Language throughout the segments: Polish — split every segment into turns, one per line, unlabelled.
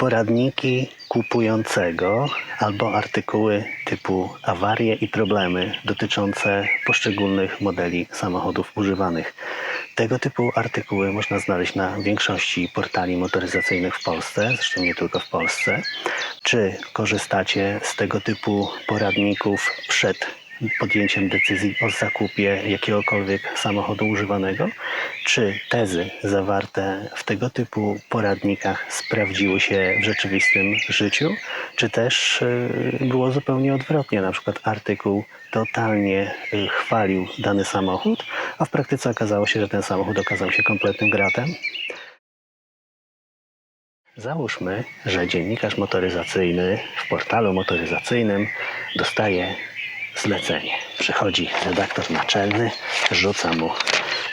poradniki kupującego albo artykuły typu awarie i problemy dotyczące poszczególnych modeli samochodów używanych. Tego typu artykuły można znaleźć na większości portali motoryzacyjnych w Polsce, zresztą nie tylko w Polsce. Czy korzystacie z tego typu poradników przed podjęciem decyzji o zakupie jakiegokolwiek samochodu używanego? Czy tezy zawarte w tego typu poradnikach sprawdziły się w rzeczywistym życiu? Czy też y, było zupełnie odwrotnie? Na przykład artykuł totalnie y, chwalił dany samochód, a w praktyce okazało się, że ten samochód okazał się kompletnym gratem? Załóżmy, że dziennikarz motoryzacyjny w portalu motoryzacyjnym dostaje zlecenie. Przychodzi redaktor naczelny, rzuca mu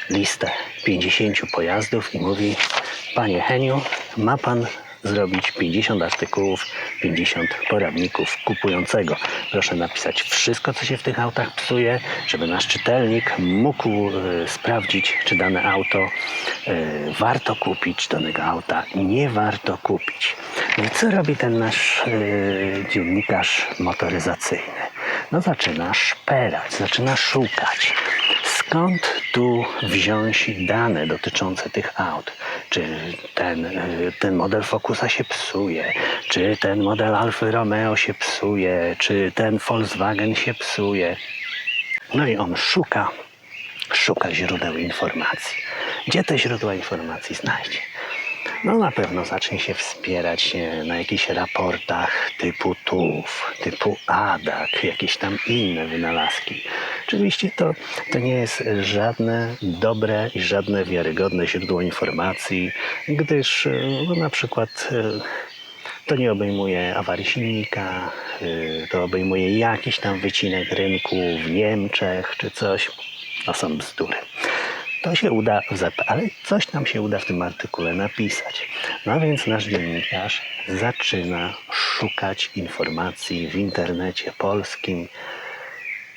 listę 50 pojazdów i mówi: Panie Heniu, ma pan zrobić 50 artykułów, 50 poradników kupującego. Proszę napisać wszystko, co się w tych autach psuje, żeby nasz czytelnik mógł e, sprawdzić, czy dane auto e, warto kupić, czy danego auta nie warto kupić. No i co robi ten nasz e, dziennikarz motoryzacyjny? No zaczyna szperać, zaczyna szukać. Skąd tu wziąć dane dotyczące tych aut? Czy ten, y, ten model Focusa się psuje? Czy ten model Alfa Romeo się psuje? Czy ten Volkswagen się psuje? No i on szuka, szuka źródeł informacji. Gdzie te źródła informacji znajdzie? No na pewno zacznie się wspierać e, na jakichś raportach typu TUW, typu ADAK, jakieś tam inne wynalazki. Oczywiście to, to nie jest żadne dobre i żadne wiarygodne źródło informacji, gdyż e, no, na przykład e, to nie obejmuje awarii silnika, y, to obejmuje jakiś tam wycinek rynku w Niemczech czy coś. To są bzdury. To się uda, ale coś nam się uda w tym artykule napisać. No więc nasz dziennikarz zaczyna szukać informacji w internecie polskim.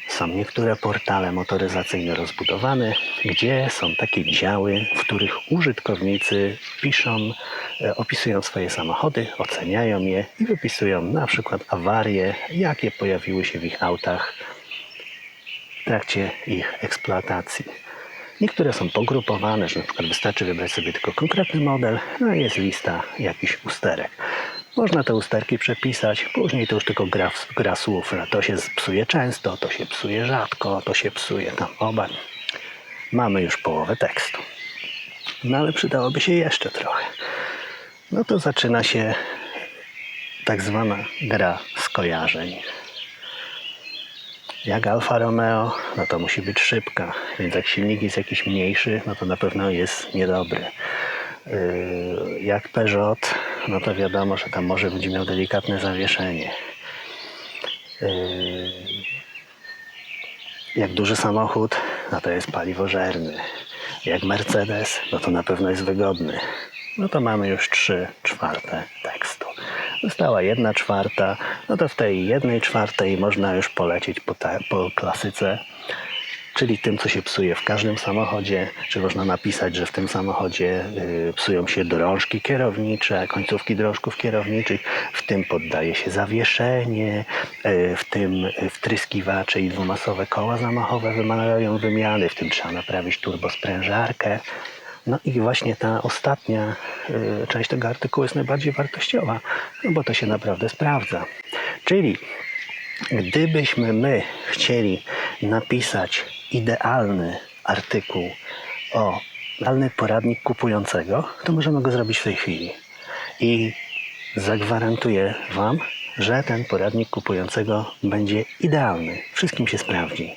Są niektóre portale motoryzacyjne rozbudowane, gdzie są takie działy, w których użytkownicy piszą, e, opisują swoje samochody, oceniają je i wypisują na przykład awarie, jakie pojawiły się w ich autach w trakcie ich eksploatacji. Niektóre są pogrupowane, że na przykład wystarczy wybrać sobie tylko konkretny model, no i jest lista jakichś usterek. Można te usterki przepisać, później to już tylko gra, gra słów. To się psuje często, to się psuje rzadko, to się psuje tam oba. Mamy już połowę tekstu. No ale przydałoby się jeszcze trochę. No to zaczyna się tak zwana gra skojarzeń. Jak Alfa Romeo, no to musi być szybka, więc jak silnik jest jakiś mniejszy, no to na pewno jest niedobry. Yy, Jak Peugeot, no to wiadomo, że tam może będzie miał delikatne zawieszenie. Yy, Jak duży samochód, no to jest paliwożerny. Jak Mercedes, no to na pewno jest wygodny. No to mamy już trzy czwarte tekstu. Została jedna czwarta, no to w tej jednej czwartej można już polecieć po, ta, po klasyce, czyli tym, co się psuje w każdym samochodzie. Czy można napisać, że w tym samochodzie y, psują się drążki kierownicze, końcówki drążków kierowniczych, w tym poddaje się zawieszenie, y, w tym wtryskiwacze i dwumasowe koła zamachowe wymagają wymiany, w tym trzeba naprawić turbosprężarkę. No i właśnie ta ostatnia y, część tego artykułu jest najbardziej wartościowa, no bo to się naprawdę sprawdza. Czyli gdybyśmy my chcieli napisać idealny artykuł o idealny poradnik kupującego, to możemy go zrobić w tej chwili. I zagwarantuję Wam, że ten poradnik kupującego będzie idealny. Wszystkim się sprawdzi.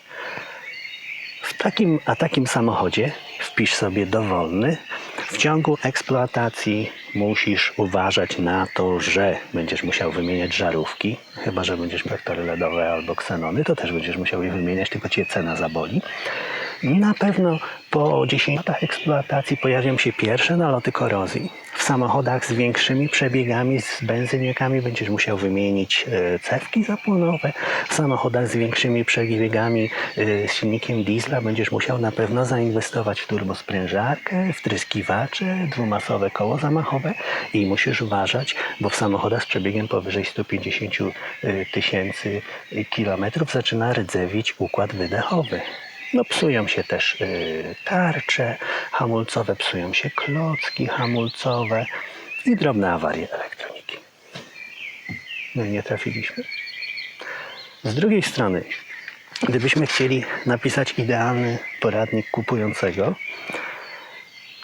W takim a takim samochodzie wpisz sobie dowolny. W ciągu eksploatacji musisz uważać na to, że będziesz musiał wymieniać żarówki, chyba że będziesz miał tory LEDowe albo ksenony, to też będziesz musiał je wymieniać, tylko cię cena zaboli. Na pewno po 10 latach eksploatacji pojawią się pierwsze naloty korozji. W samochodach z większymi przebiegami, z benzyniakami będziesz musiał wymienić e, cewki zapłonowe. W samochodach z większymi przebiegami e, z silnikiem diesla będziesz musiał na pewno zainwestować w turbosprężarkę, wtryskiwacze, dwumasowe koło zamachowe i musisz uważać, bo w samochodach z przebiegiem powyżej 150 e, tysięcy kilometrów zaczyna rdzewić układ wydechowy. No psują się też y, tarcze hamulcowe, psują się klocki hamulcowe i drobne awarie elektroniki. No i nie trafiliśmy. Z drugiej strony, gdybyśmy chcieli napisać idealny poradnik kupującego,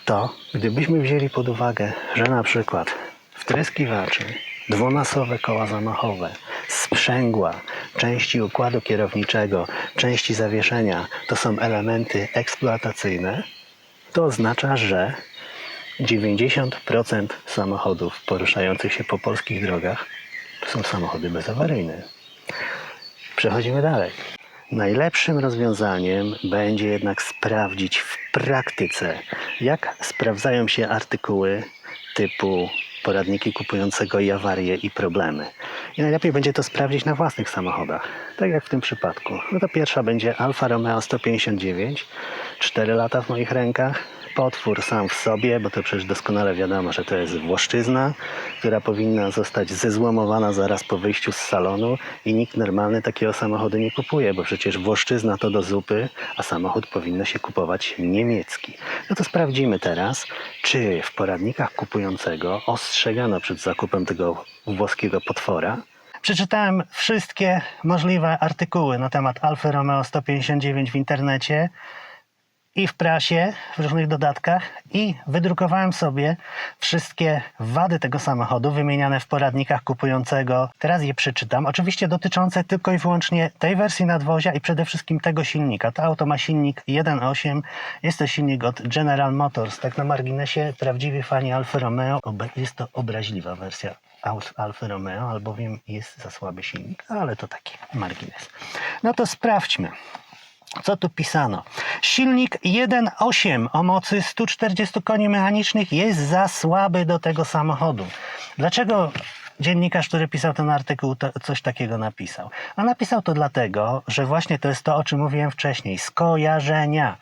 to gdybyśmy wzięli pod uwagę, że na przykład wtryskiwacze, dwumasowe koła zamachowe, sprzęgła, części układu kierowniczego, części zawieszenia to są elementy eksploatacyjne, to oznacza, że 90% samochodów poruszających się po polskich drogach to są samochody bezawaryjne. Przechodzimy dalej. Najlepszym rozwiązaniem będzie jednak sprawdzić w praktyce, jak sprawdzają się artykuły typu poradniki kupującego i awarie i problemy. I najlepiej będzie to sprawdzić na własnych samochodach, tak jak w tym przypadku. No to pierwsza będzie Alfa Romeo 159, 4 lata w moich rękach. Potwór sam w sobie, bo to przecież doskonale wiadomo, że to jest włoszczyzna, która powinna zostać zezłomowana zaraz po wyjściu z salonu i nikt normalny takiego samochodu nie kupuje, bo przecież włoszczyzna to do zupy, a samochód powinno się kupować niemiecki. No to sprawdzimy teraz, czy w poradnikach kupującego ostrzegano przed zakupem tego włoskiego potwora. Przeczytałem wszystkie możliwe artykuły na temat Alfa Romeo 159 w internecie i w prasie, w różnych dodatkach i wydrukowałem sobie wszystkie wady tego samochodu wymieniane w poradnikach kupującego. Teraz je przeczytam. Oczywiście dotyczące tylko i wyłącznie tej wersji nadwozia i przede wszystkim tego silnika. To auto ma silnik 1.8. Jest to silnik od General Motors. Tak na marginesie prawdziwi fani Alfa Romeo. Jest to obraźliwa wersja Alfa Romeo, albowiem jest za słaby silnik, ale to taki margines. No to sprawdźmy. Co tu pisano? Silnik 1.8 o mocy 140 koni mechanicznych jest za słaby do tego samochodu. Dlaczego dziennikarz, który pisał ten artykuł, coś takiego napisał? A napisał to dlatego, że właśnie to jest to, o czym mówiłem wcześniej. Skojarzenia.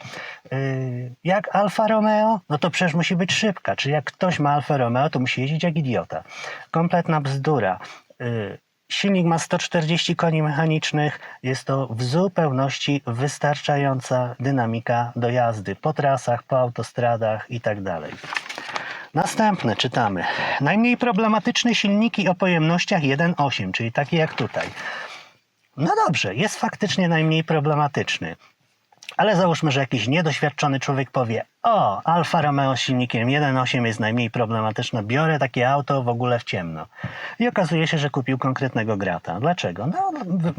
Yy, jak Alfa Romeo, no to przecież musi być szybka. Czy jak ktoś ma Alfa Romeo, to musi jeździć jak idiota. Kompletna bzdura. Yy, Silnik ma 140 koni mechanicznych. Jest to w zupełności wystarczająca dynamika do jazdy po trasach, po autostradach itd. Następne czytamy. Najmniej problematyczne silniki o pojemnościach 1.8, czyli takie jak tutaj. No dobrze, jest faktycznie najmniej problematyczny. Ale załóżmy, że jakiś niedoświadczony człowiek powie: O, Alfa Romeo z silnikiem 1.8 jest najmniej problematyczne, biorę takie auto w ogóle w ciemno. I okazuje się, że kupił konkretnego grata. Dlaczego? No,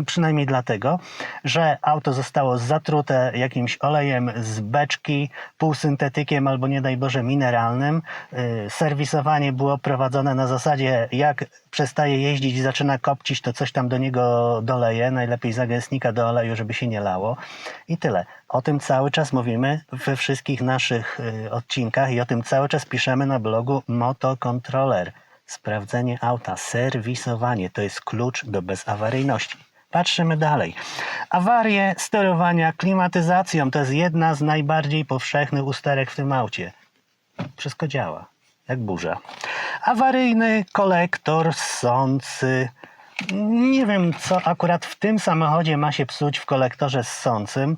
przynajmniej dlatego, że auto zostało zatrute jakimś olejem z beczki, półsyntetykiem albo nie daj Boże mineralnym. Yy, serwisowanie było prowadzone na zasadzie, jak przestaje jeździć i zaczyna kopcić, to coś tam do niego doleje, najlepiej zagęstnika do oleju, żeby się nie lało. I tyle. O tym cały czas mówimy we wszystkich naszych y, odcinkach i o tym cały czas piszemy na blogu Motocontroller. Sprawdzenie auta, serwisowanie to jest klucz do bezawaryjności. Patrzymy dalej. Awarie sterowania klimatyzacją to jest jedna z najbardziej powszechnych usterek w tym aucie. Wszystko działa, jak burza. Awaryjny kolektor ssący. Nie wiem, co akurat w tym samochodzie ma się psuć w kolektorze ssącym.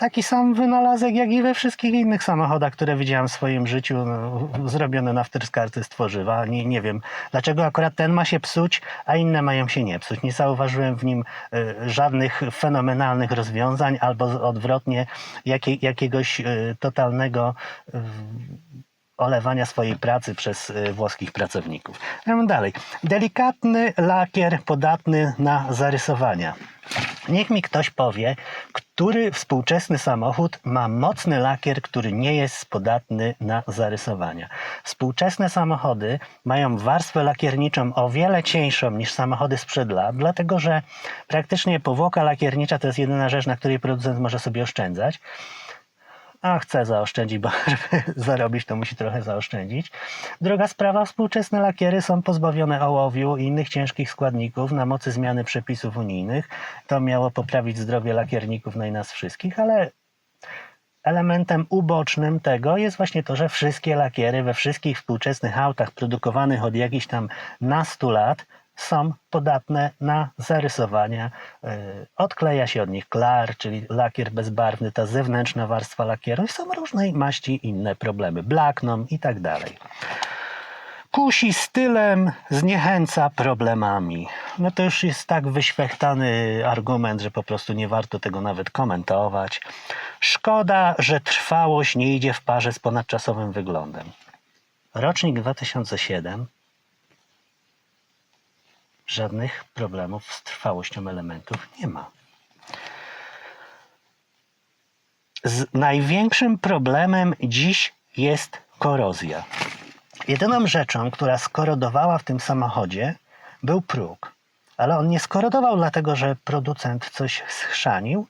Taki sam wynalazek, jak i we wszystkich innych samochodach, które widziałem w swoim życiu, no, zrobione na wtryskarce z tworzywa. Nie, nie wiem, dlaczego akurat ten ma się psuć, a inne mają się nie psuć. Nie zauważyłem w nim e, żadnych fenomenalnych rozwiązań, albo odwrotnie, jakie, jakiegoś e, totalnego e, olewania swojej pracy przez y, włoskich pracowników. Idziemy dalej. Delikatny lakier podatny na zarysowania. Niech mi ktoś powie, który współczesny samochód ma mocny lakier, który nie jest podatny na zarysowania. Współczesne samochody mają warstwę lakierniczą o wiele cieńszą niż samochody sprzed lat, dlatego że praktycznie powłoka lakiernicza to jest jedyna rzecz, na której producent może sobie oszczędzać. A chce zaoszczędzić, bo żeby zarobić, to musi trochę zaoszczędzić. Druga sprawa, współczesne lakiery są pozbawione ołowiu i innych ciężkich składników na mocy zmiany przepisów unijnych. To miało poprawić zdrowie lakierników, no i nas wszystkich, ale elementem ubocznym tego jest właśnie to, że wszystkie lakiery we wszystkich współczesnych autach produkowanych od jakichś tam nastu lat są podatne na zarysowania. Yy, Odkleja się od nich klar, czyli lakier bezbarwny, ta zewnętrzna warstwa lakieru i są różnej maści inne problemy, blakną i tak dalej. Kusi stylem, zniechęca problemami. No to już jest tak wyświechtany argument, że po prostu nie warto tego nawet komentować. Szkoda, że trwałość nie idzie w parze z ponadczasowym wyglądem. Rocznik 2007 żadnych problemów z trwałością elementów nie ma. Z największym problemem dziś jest korozja. Jedyną rzeczą, która skorodowała w tym samochodzie, był próg. Ale on nie skorodował dlatego, że producent coś schrzanił.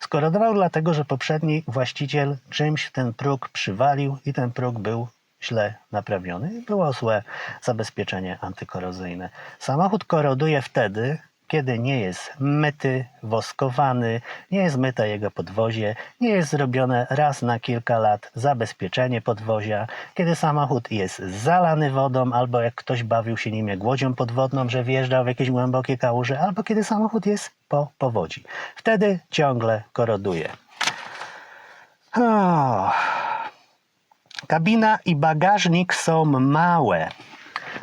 Skorodował dlatego, że poprzedni właściciel czymś ten próg przywalił i ten próg był źle naprawiony. Było złe zabezpieczenie antykorozyjne. Samochód koroduje wtedy, kiedy nie jest myty, woskowany, nie jest myte jego podwozie, nie jest zrobione raz na kilka lat zabezpieczenie podwozia, kiedy samochód jest zalany wodą, albo jak ktoś bawił się nim jak łodzią podwodną, że wjeżdżał w jakieś głębokie kałuże, albo kiedy samochód jest po powodzi. Wtedy ciągle koroduje. Oh. Kabina i bagażnik są małe.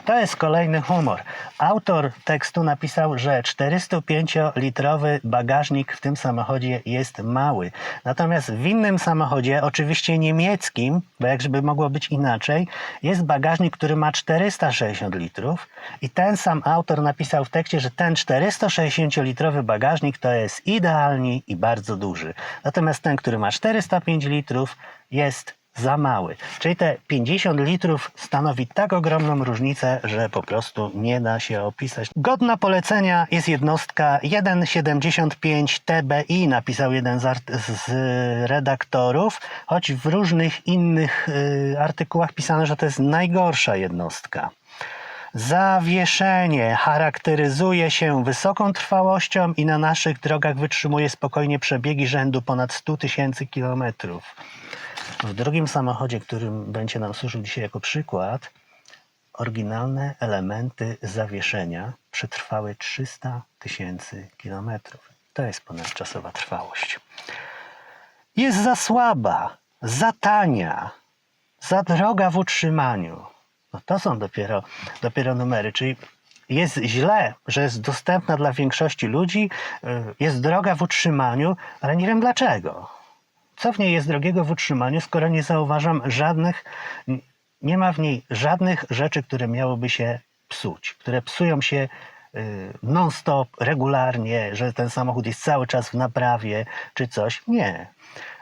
To jest kolejny humor. Autor tekstu napisał, że 405-litrowy bagażnik w tym samochodzie jest mały. Natomiast w innym samochodzie, oczywiście niemieckim, bo jakżeby mogło być inaczej, jest bagażnik, który ma 460 litrów i ten sam autor napisał w tekście, że ten 460-litrowy bagażnik to jest idealnie i bardzo duży. Natomiast ten, który ma 405 litrów jest za mały. Czyli te 50 litrów stanowi tak ogromną różnicę, że po prostu nie da się opisać. Godna polecenia jest jednostka 1,75 TBI, napisał jeden z, z redaktorów, choć w różnych innych y, artykułach pisano, że to jest najgorsza jednostka. Zawieszenie charakteryzuje się wysoką trwałością i na naszych drogach wytrzymuje spokojnie przebiegi rzędu ponad 100 tysięcy kilometrów. W drugim samochodzie, którym będzie nam służył dzisiaj jako przykład, oryginalne elementy zawieszenia przetrwały 300 tysięcy kilometrów. To jest ponadczasowa trwałość. Jest za słaba, za tania, za droga w utrzymaniu. No to są dopiero, dopiero numery, czyli jest źle, że jest dostępna dla większości ludzi, y, jest droga w utrzymaniu, ale nie wiem dlaczego. Co w niej jest drogiego w utrzymaniu, skoro nie zauważam żadnych, nie ma w niej żadnych rzeczy, które miałyby się psuć, które psują się y, non-stop, regularnie, że ten samochód jest cały czas w naprawie czy coś. Nie.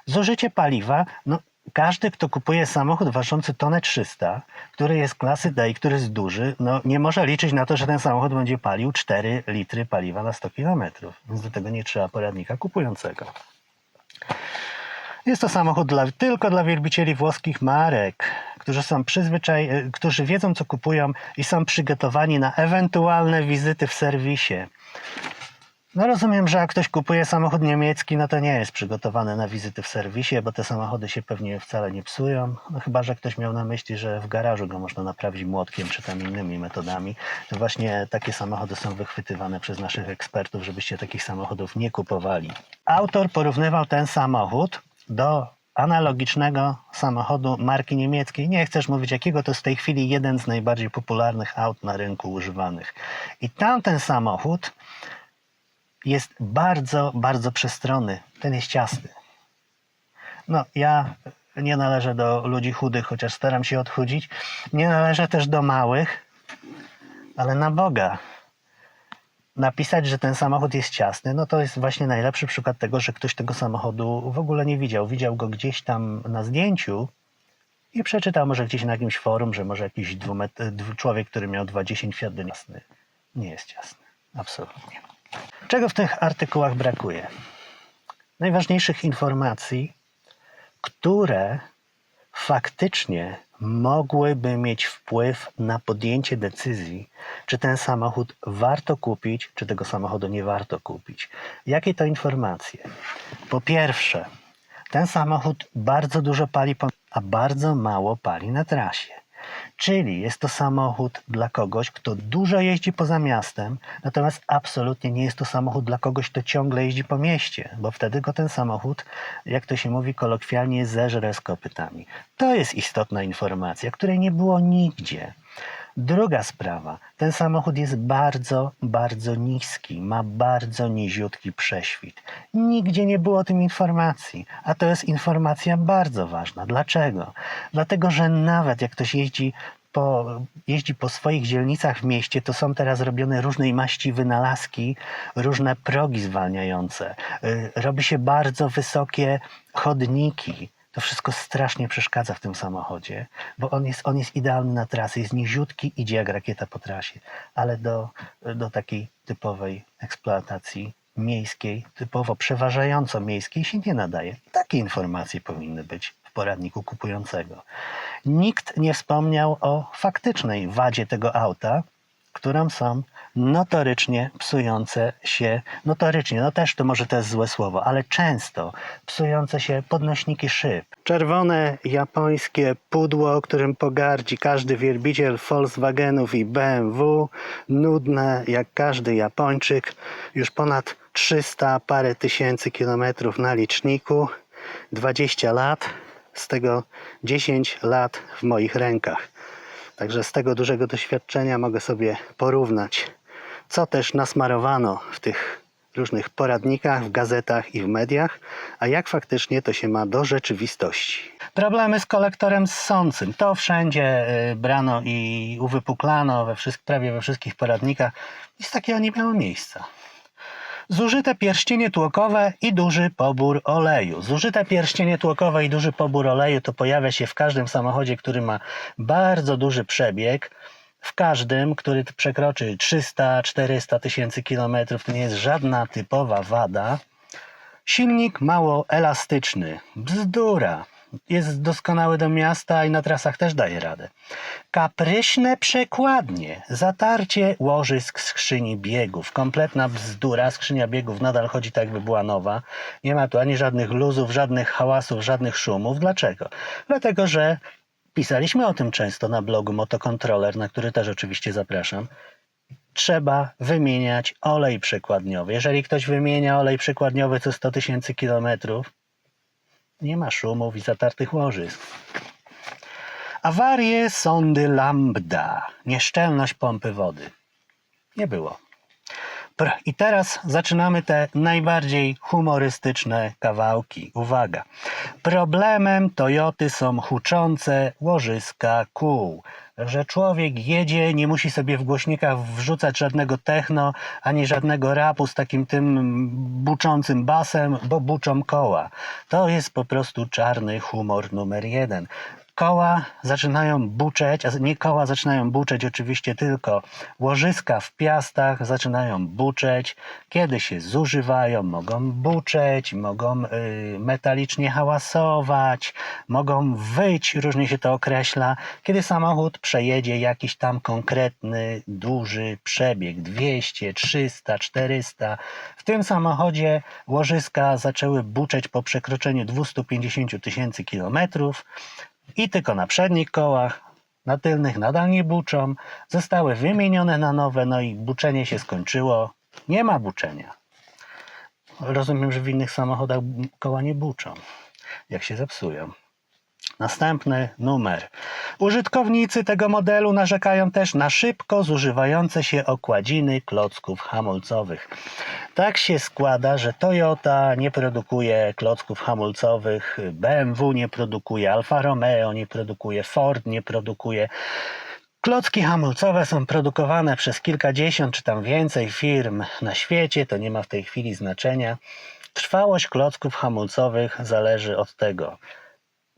Zużycie paliwa, no każdy, kto kupuje samochód ważący tonę 300, który jest klasy D i który jest duży, no nie może liczyć na to, że ten samochód będzie palił 4 litry paliwa na 100 km. Więc do tego nie trzeba poradnika kupującego. Jest to samochód dla, tylko dla wielbicieli włoskich marek, którzy są przyzwyczaj, e, którzy wiedzą co kupują i są przygotowani na ewentualne wizyty w serwisie. No rozumiem, że jak ktoś kupuje samochód niemiecki, no to nie jest przygotowany na wizyty w serwisie, bo te samochody się pewnie wcale nie psują. No chyba, że ktoś miał na myśli, że w garażu go można naprawić młotkiem czy tam innymi metodami. To właśnie takie samochody są wychwytywane przez naszych ekspertów, żebyście takich samochodów nie kupowali. Autor porównywał ten samochód do analogicznego samochodu marki niemieckiej. Nie chcesz mówić jakiego, to jest w tej chwili jeden z najbardziej popularnych aut na rynku używanych. I tamten samochód jest bardzo, bardzo przestronny. Ten jest ciasny. No, ja nie należę do ludzi chudych, chociaż staram się odchudzić. Nie należę też do małych, ale na Boga. Napisać, że ten samochód jest ciasny, no to jest właśnie najlepszy przykład tego, że ktoś tego samochodu w ogóle nie widział. Widział go gdzieś tam na zdjęciu i przeczytał może gdzieś na jakimś forum, że może jakiś dwumet- dwu- człowiek, który miał 2,10 Fiat. Nie jest ciasny. Absolutnie. Czego w tych artykułach brakuje? Najważniejszych informacji, które faktycznie mogłyby mieć wpływ na podjęcie decyzji, czy ten samochód warto kupić, czy tego samochodu nie warto kupić. Jakie to informacje? Po pierwsze, ten samochód bardzo dużo pali, a bardzo mało pali na trasie. Czyli jest to samochód dla kogoś, kto dużo jeździ poza miastem, natomiast absolutnie nie jest to samochód dla kogoś, kto ciągle jeździ po mieście, bo wtedy go ten samochód, jak to się mówi kolokwialnie, zeżre z kopytami. To jest istotna informacja, której nie było nigdzie. Druga sprawa. Ten samochód jest bardzo, bardzo niski. Ma bardzo niziutki prześwit. Nigdzie nie było o tym informacji. A to jest informacja bardzo ważna. Dlaczego? Dlatego, że nawet jak ktoś jeździ po, jeździ po swoich dzielnicach w mieście, to są teraz robione różnej maści wynalazki, różne progi zwalniające. Y, Robi się bardzo wysokie chodniki. To wszystko strasznie przeszkadza w tym samochodzie, bo on jest, on jest idealny na trasy, jest niziutki, idzie jak rakieta po trasie, ale do, do takiej typowej eksploatacji miejskiej, typowo przeważająco miejskiej się nie nadaje. Takie informacje powinny być w poradniku kupującego. Nikt nie wspomniał o faktycznej wadzie tego auta, którą są notorycznie psujące się, notorycznie, no też to może to jest złe słowo, ale często psujące się podnośniki szyb. Czerwone japońskie pudło, którym pogardzi każdy wielbiciel Volkswagenów i BMW, nudne jak każdy Japończyk, już ponad 300 parę tysięcy kilometrów na liczniku, 20 lat, z tego 10 lat w moich rękach. Także z tego dużego doświadczenia mogę sobie porównać, co też nasmarowano w tych różnych poradnikach, w gazetach i w mediach, a jak faktycznie to się ma do rzeczywistości. Problemy z kolektorem ssącym. To wszędzie y, brano i uwypuklano we wszystkich, prawie we wszystkich poradnikach. Nic takiego nie miało miejsca. Zużyte pierścienie tłokowe i duży pobór oleju. Zużyte pierścienie tłokowe i duży pobór oleju to pojawia się w każdym samochodzie, który ma bardzo duży przebieg. W każdym, który przekroczy 300-400 tysięcy kilometrów, to nie jest żadna typowa wada. Silnik mało elastyczny. Bzdura. Jest doskonały do miasta i na trasach też daje radę. Kapryśne przekładnie. Zatarcie łożysk skrzyni biegów. Kompletna bzdura. Skrzynia biegów nadal chodzi tak, jakby była nowa. Nie ma tu ani żadnych luzów, żadnych hałasów, żadnych szumów. Dlaczego? Dlatego, że pisaliśmy o tym często na blogu Motokontroler, na który też oczywiście zapraszam trzeba wymieniać olej przekładniowy. Jeżeli ktoś wymienia olej przekładniowy co 100 tysięcy kilometrów, nie ma szumów i zatartych łożysk. Awarie sondy lambda. Nieszczelność pompy wody. Nie było. I teraz zaczynamy te najbardziej humorystyczne kawałki. Uwaga. Problemem Toyoty są huczące łożyska kół. Że człowiek jedzie, nie musi sobie w głośnikach wrzucać żadnego techno, ani żadnego rapu z takim tym buczącym basem, bo buczą koła. To jest po prostu czarny humor numer jeden koła zaczynają buczeć, a nie koła zaczynają buczeć oczywiście tylko łożyska w piastach zaczynają buczeć, kiedy się zużywają, mogą buczeć, mogą y, metalicznie hałasować, mogą wyć, różnie się to określa, kiedy samochód przejedzie jakiś tam konkretny, duży przebieg, 200, 300, 400. W tym samochodzie łożyska zaczęły buczeć po przekroczeniu 250 tysięcy kilometrów, i tylko na przednich kołach, na tylnych nadal nie buczą, zostały wymienione na nowe, no i buczenie się skończyło. Nie ma buczenia. Rozumiem, że w innych samochodach koła nie buczą, jak się zepsują. Następny numer. Użytkownicy tego modelu narzekają też na szybko zużywające się okładziny klocków hamulcowych. Tak się składa, że Toyota nie produkuje klocków hamulcowych, BMW nie produkuje, Alfa Romeo nie produkuje, Ford nie produkuje. Klocki hamulcowe są produkowane przez kilkadziesiąt czy tam więcej firm na świecie, to nie ma w tej chwili znaczenia. Trwałość klocków hamulcowych zależy od tego,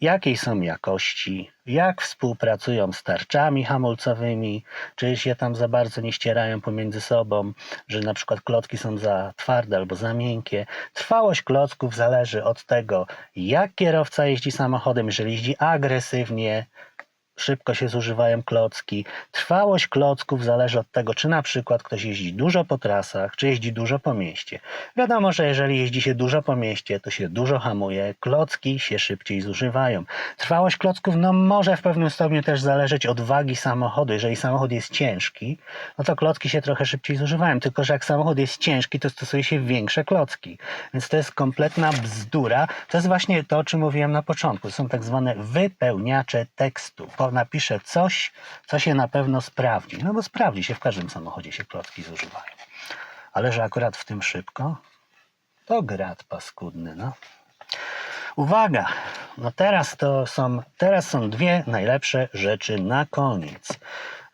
jakiej są jakości, jak współpracują z tarczami hamulcowymi, czy się tam za bardzo nie ścierają pomiędzy sobą, że na przykład klocki są za twarde albo za miękkie. Trwałość klocków zależy od tego, jak kierowca jeździ samochodem, jeżeli jeździ agresywnie, szybko się zużywają klocki. Trwałość klocków zależy od tego, czy na przykład ktoś jeździ dużo po trasach, czy jeździ dużo po mieście. Wiadomo, że jeżeli jeździ się dużo po mieście, to się dużo hamuje, klocki się szybciej zużywają. Trwałość klocków no, może w pewnym stopniu też zależeć od wagi samochodu. Jeżeli samochód jest ciężki, no to klocki się trochę szybciej zużywają. Tylko, że jak samochód jest ciężki, to stosuje się większe klocki. Więc to jest kompletna bzdura. To jest właśnie to, o czym mówiłem na początku. To są tak zwane wypełniacze tekstu. Napiszę coś, co się na pewno sprawdzi. No bo sprawdzi się, w każdym samochodzie się klocki zużywają. Ale że akurat w tym szybko, to grat paskudny, no. Uwaga! No teraz to są, teraz są dwie najlepsze rzeczy na koniec.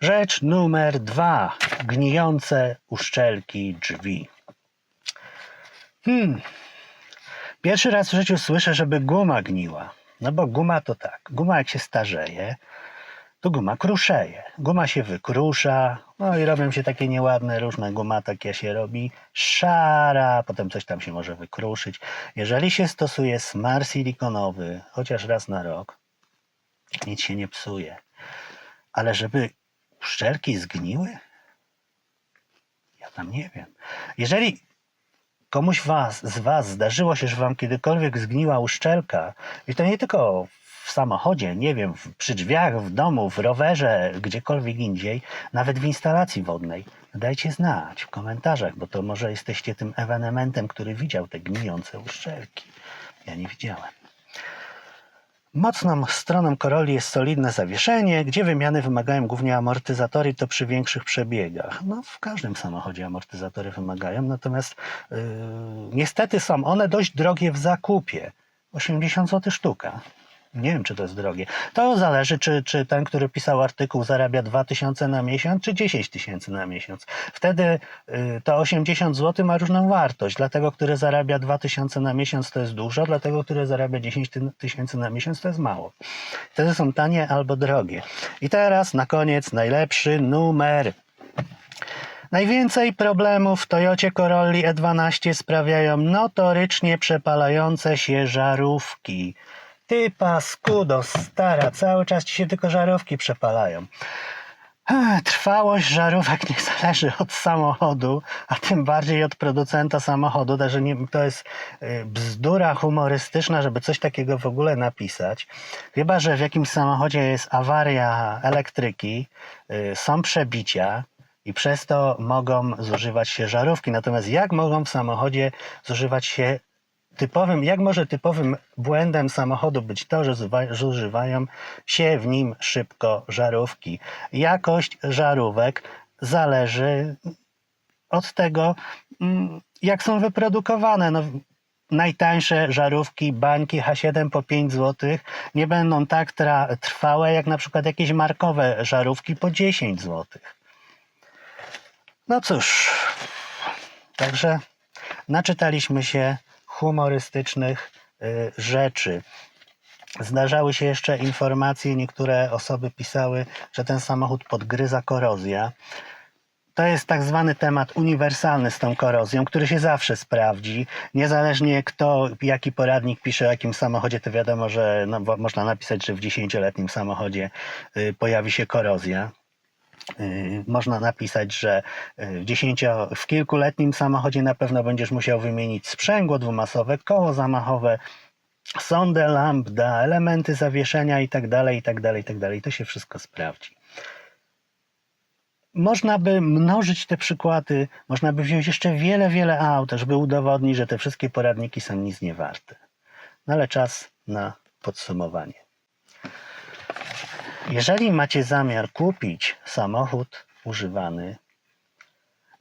Rzecz numer dwa. Gnijące uszczelki drzwi. Hmm. Pierwszy raz w życiu słyszę, żeby guma gniła. No bo guma to tak. Guma jak się starzeje, to guma kruszeje. Guma się wykrusza, no i robią się takie nieładne różne guma, takie się robi szara, potem coś tam się może wykruszyć. Jeżeli się stosuje smar silikonowy, chociaż raz na rok, nic się nie psuje. Ale żeby uszczelki zgniły? Ja tam nie wiem. Jeżeli komuś was, z Was zdarzyło się, że Wam kiedykolwiek zgniła uszczelka, i to nie tylko w samochodzie, nie wiem, przy drzwiach, w domu, w rowerze, gdziekolwiek indziej, nawet w instalacji wodnej, dajcie znać w komentarzach, bo to może jesteście tym ewenementem, który widział te gnijące uszczelki. Ja nie widziałem. Mocną stroną Corolli jest solidne zawieszenie, gdzie wymiany wymagają głównie amortyzatory, to przy większych przebiegach. No, w każdym samochodzie amortyzatory wymagają, natomiast yy, niestety są one dość drogie w zakupie. 80 zł sztuka. Nie wiem, czy to jest drogie. To zależy, czy, czy ten, który pisał artykuł, zarabia 2000 na miesiąc, czy 10 tysięcy na miesiąc. Wtedy y, to 80 zł ma różną wartość. Dla tego, który zarabia 2000 na miesiąc, to jest dużo, dla tego, który zarabia 10 ty- tysięcy na miesiąc, to jest mało. Wtedy są tanie albo drogie. I teraz na koniec najlepszy numer. Najwięcej problemów w Toyocie Corolli E12 sprawiają notorycznie przepalające się żarówki. Ty paskudo stara, cały czas ci się tylko żarówki przepalają. Trwałość żarówek nie zależy od samochodu, a tym bardziej od producenta samochodu. Także nie, to jest y, bzdura humorystyczna, żeby coś takiego w ogóle napisać. Chyba, że w jakimś samochodzie jest awaria elektryki, y, są przebicia i przez to mogą zużywać się żarówki. Natomiast jak mogą w samochodzie zużywać się typowym, jak może typowym błędem samochodu być to, że zuwa- że używają się w nim szybko żarówki. Jakość żarówek zależy od tego, mm, jak są wyprodukowane. No, najtańsze żarówki, bańki H7 po 5 zł nie będą tak trwałe jak na przykład jakieś markowe żarówki po 10 zł. No cóż, także naczytaliśmy się humorystycznych y, rzeczy. Zdarzały się jeszcze informacje, niektóre osoby pisały, że ten samochód podgryza korozja. To jest tak zwany temat uniwersalny z tą korozją, który się zawsze sprawdzi. Niezależnie kto, jaki poradnik pisze o jakim samochodzie, to wiadomo, że no, można napisać, że w 10-letnim samochodzie y, pojawi się korozja. Y, Można napisać, że y, w, dziesięcio, w kilkuletnim samochodzie na pewno będziesz musiał wymienić sprzęgło dwumasowe, koło zamachowe, sondę lambda, elementy zawieszenia i tak dalej, i tak dalej, i tak dalej. To się wszystko sprawdzi. Można by mnożyć te przykłady, można by wziąć jeszcze wiele, wiele aut, żeby udowodnić, że te wszystkie poradniki są nic nie warte. No ale czas na podsumowanie. Jeżeli macie zamiar kupić samochód używany,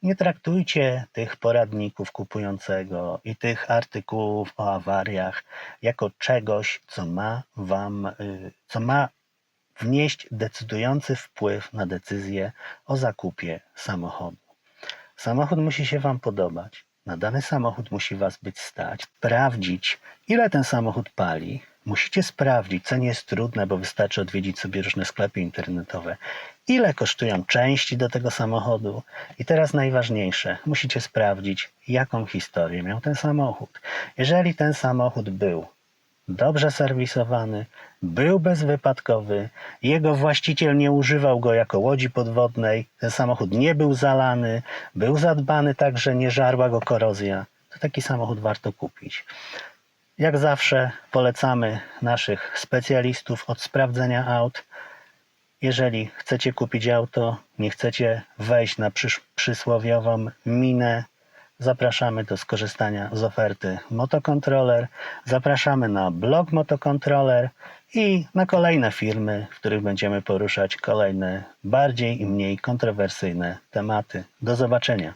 nie traktujcie tych poradników kupującego i tych artykułów o awariach jako czegoś, co ma wam, y, co ma wnieść decydujący wpływ na decyzję o zakupie samochodu. Samochód musi się wam podobać. Na dany samochód musi was być stać, sprawdzić, ile ten samochód pali, Musicie sprawdzić, co nie jest trudne, bo wystarczy odwiedzić sobie różne sklepy internetowe, ile kosztują części do tego samochodu. I teraz najważniejsze, musicie sprawdzić, jaką historię miał ten samochód. Jeżeli ten samochód był dobrze serwisowany, był bezwypadkowy, jego właściciel nie używał go jako łodzi podwodnej, ten samochód nie był zalany, był zadbany tak, że nie żarła go korozja, to taki samochód warto kupić. Jak zawsze polecamy naszych specjalistów od sprawdzenia aut. Jeżeli chcecie kupić auto, nie chcecie wejść na przysz- przysłowiową minę, zapraszamy do skorzystania z oferty Motokontroler. Zapraszamy na blog Motokontroler i na kolejne firmy, w których będziemy poruszać kolejne bardziej i mniej kontrowersyjne tematy. Do zobaczenia.